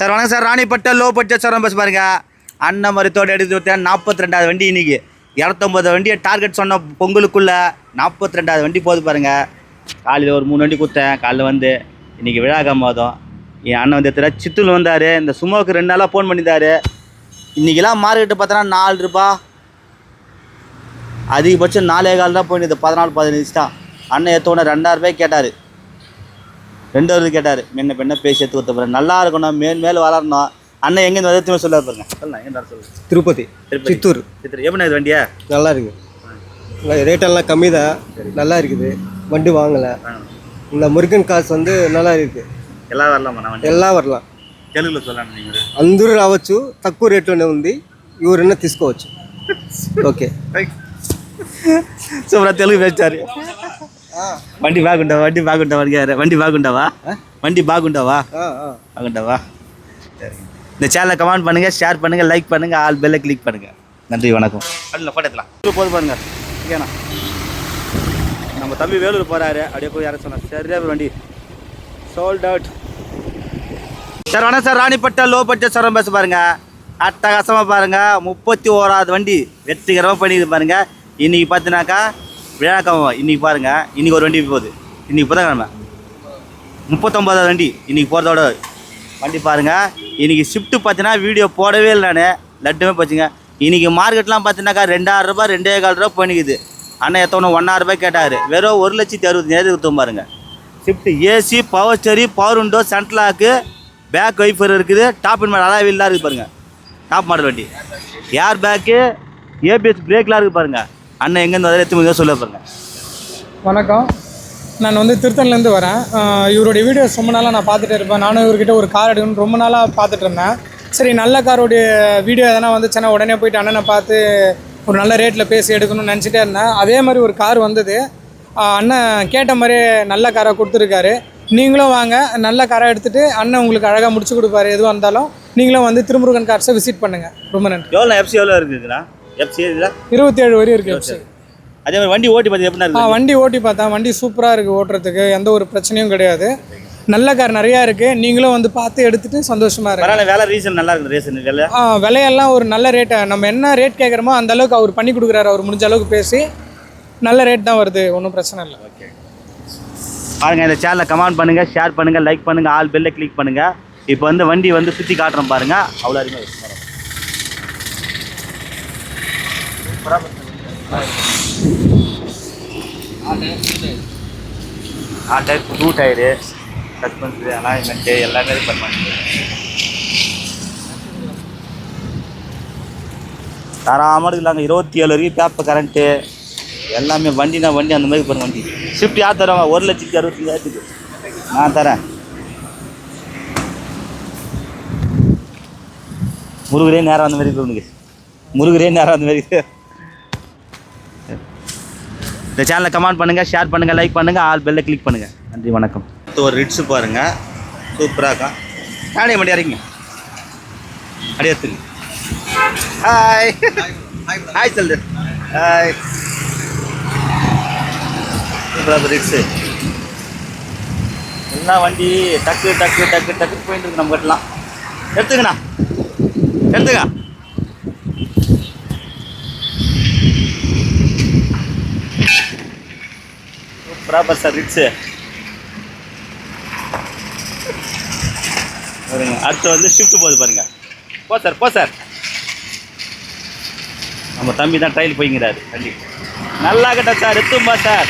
Sir வணக்கம் sir. Ranipet low budget sir bus பாருங்க. அண்ணன் மருத்தோட எடுத்து விட்டேன் நாற்பத்தி ரெண்டாவது வண்டி இன்னைக்கு. இரநூத்தொம்பது வண்டியை டார்கெட் சொன்ன பொங்கலுக்குள்ள நாற்பத்தி ரெண்டாவது வண்டி போகுது பாருங்க. காலையில் ஒரு மூணு வண்டி கொடுத்தேன். காலையில் வந்து இன்னைக்கு விழா மாதம் என் அண்ணன் வந்து எத்தனை சித்தூர் வந்தார். இந்த சுமோவுக்கு ரெண்டு நாளாக ஃபோன் பண்ணியிருந்தாரு. இன்றைக்கெல்லாம் மார்க்கெட்டு பார்த்தோன்னா நாலு ரூபா. அதிகபட்சம் நாலே கால் தான் போயிடுது பதினாலு பதினஞ்சு தான். அண்ணன் ஏற்றோட ரெண்டாயிரம் ரூபாய் கேட்டார். ரெண்டாவது கேட்டார் முன்ன பெண்ண பேசி எடுத்து கொடுத்த நல்லா இருக்கணும் மேல் மேல் வளரணும் அண்ணன் எங்கேருந்து வந்து திரும்ப சொல்ல பாருங்க சொல்லலாம் எங்கே சொல்லு திருப்பதி திருப்பதி. சித்தூர் சித்திரை எப்படி இது வண்டியா நல்லா இருக்கு ரேட்டெல்லாம் கம்மி தான் நல்லா இருக்குது வண்டி வாங்கலை இந்த முருகன் காசு வந்து நல்லா இருக்கு எல்லாம் வரலாமா நான் வண்டி ఎల్లా వర్లా తెలుగులో சொல்லணும் நீங்கள் అందరూ రావచ్చు తక్కువ రేట్లోనే ఉంది ఎవరైనా తీసుకోవచ్చు ఓకే సూపర్ తెలుగు పేర్చారు வண்டி బాగుంటావా வண்டி బాగుంటావా అడిగారు வண்டி బాగుంటావா வண்டி బాగుంటావா బాగుంటావா சரி இந்த சேனலை கமெண்ட் பண்ணுங்க ஷேர் பண்ணுங்க லைக் பண்ணுங்க ஆல் பெல்லை கிளிக் பண்ணுங்க நன்றி வணக்கம் அதில் போட்டோ எடுக்கலாம் போது பாருங்க ஓகேண்ணா நம்ம தம்பி வேலூர் போறாரு அப்படியே போய் யாரும் சொன்னா சரியா வண்டி சோல்ட் அவுட் சார் வணக்கம் sir Ranipet low budget sir பேச பாருங்க அட்டகாசமாக பாருங்க முப்பத்தி ஓராவது வண்டி வெற்றிகரமாக பண்ணிக்குது பாருங்க இன்னைக்கு பார்த்தினாக்கா விழாக்கம் இன்றைக்கி பாருங்க. இன்றைக்கி ஒரு வண்டி போகுது. இன்னைக்கு புதன்கிழமை. முப்பத்தொம்பதாவது வண்டி. இன்றைக்கி போகிறதோட வண்டி பாருங்கள் இன்றைக்கி ஷிஃப்ட்டு பார்த்தீங்கன்னா வீடியோ போடவே இல்லை நான். லட்டுமே போச்சுங்க. இன்றைக்கி மார்க்கெட்லாம் பார்த்தீங்கன்னாக்கா ரெண்டாயிரம் ரூபாய் ரெண்டே கால் ரூபா பண்ணிக்குது அண்ணன் எத்தனை ஒன்றாயிரம் ரூபாய் கேட்டார். வெறும் ஒரு லட்சத்தி அறுபத்தஞ்சாயிரம் கொடுத்தோம் பாருங்கள் shift AC power steering power window central lock back wiper இருக்குது. டாப் இன் அலாய் வீல்லாம் இருக்குது பாருங்கள் டாப் மாடல் வண்டி. ஏர் பேக்கு ஏபிஎஸ் பிரேக்லாம் இருக்குது பாருங்கள் அண்ணன் எங்கேருந்து வந்து எத்தனை சொல்ல பாருங்க. வணக்கம். நான் வந்து திருத்தணிலேருந்து வரேன். இவருடைய வீடியோஸ் ரொம்ப நாளாக நான் பார்த்துட்டே இருப்பேன். நானும் இவர்கிட்ட ஒரு கார் எடுக்கணும்னு ரொம்ப நாளாக பார்த்துட்டு இருந்தேன். சரி நல்ல காரோடைய வீடியோ எதனா வந்துச்சுன்னா உடனே போயிட்டு அண்ணனை பார்த்து ஒரு நல்ல ரேட்டில் பேசி எடுக்கணும்னு நினச்சிட்டே இருந்தேன். அதே மாதிரி ஒரு கார் வந்தது. அண்ணன் கேட்ட மாதிரி நல்ல காராக கொடுத்துருக்காரு. நீங்களும் வாங்க நல்ல காராக எடுத்துகிட்டு அண்ணன் உங்களுக்கு அழகாக முடிச்சு கொடுப்பாரு. எதுவாக இருந்தாலும் நீங்களும் வந்து திருமுருகன் கார்ஸை விசிட் பண்ணுங்கள் ரொம்ப நன்றி. எவ்வளோ எஃப்சி எவ்வளோ இருக்குதுங்களா எஃப்சி இருக்குதா இருபத்தி ஏழு வரையும் இருக்குது அதே மாதிரி வண்டி ஓட்டி பார்த்து எப்படி ஆ இருக்குது வண்டி ஓட்டி பார்த்தேன் வண்டி சூப்பராக இருக்குது ஓட்டுறதுக்கு. எந்த ஒரு பிரச்சனையும் கிடையாது. நல்ல கார் நிறையா இருக்குது நீங்களும் வந்து பார்த்து எடுத்துட்டு சந்தோஷமாக இருங்க. பரவாயில்ல வேலை ரீசன் நல்லா இருக்குது ரேசன் வேலை ஆ விலையெல்லாம் ஒரு நல்ல ரேட்டை நம்ம என்ன ரேட் கேட்குறோமோ அந்த அளவுக்கு அவர் பண்ணி கொடுக்குறாரு. அவர் முடிஞ்ச அளவுக்கு பேசி நல்ல ரேட் தான் வருது. ஒன்றும் பிரச்சனை இல்லை. பாருங்க இந்த சேனலை கமெண்ட் பண்ணுங்க ஷேர் பண்ணுங்க லைக் பண்ணுங்க ஆல் பெல்லை கிளிக் பண்ணுங்க. இப்போ வந்து வண்டி வந்து சுற்றி காட்டுறோம் பாருங்க. அவ்வளோ அருமையாக இருக்கு. ஆ டயர் புது டயரு சஸ்பென்ஸு அலாயின்மெண்ட்டு எல்லாமே இது பண்ணுவாங்க தராமல் இருக்குலாங்க இருபத்தி ஏழு வரைக்கும் பேப்பர் கரண்ட்டு எல்லாமே வண்டினா வண்டி அந்த மாதிரி பாருங்க வண்டி ஷிஃப்ட் யார் தருவாங்க? ஒரு லட்சத்தி அறுபத்தஞ்சாயிரத்துக்கு. நான் தரேன். முருகரே நேரம் அந்த மாதிரி இருக்கு உனக்கு முருகரே நேரம் அந்த மாதிரி இந்த சேனலை கமெண்ட் பண்ணுங்கள் ஷேர் பண்ணுங்கள் லைக் பண்ணுங்கள் ஆல் பெல்லை கிளிக் பண்ணுங்கள் நன்றி வணக்கம். ஒரு ரிட்ஸு பாருங்கள் சூப்பராக இருக்கும் நானே மண்டி இறங்கிங்க அடியத்துக்கு ஹாய் ஹாய் சொல்லு ஹாய் சூப்பராக ரிட்ஸு எல்லாம் வண்டி? டக்கு டக்கு டக்கு டக்கு போயிட்டு இருக்கு நம்ம கட்டலாம் எடுத்துக்கண்ணா. எடுத்துக்கா. ப்ராப்பர் சார் ரிட்ஸு பாருங்க அடுத்து வந்து ஷிஃப்ட் போகுது பாருங்க. போ சார் போ சார் நம்ம தம்பி தான் ட்ரையல் போய்ங்கிறாரு. கண்டிப்பாக நல்லா கட்ட சார் எத்தும்பா சார்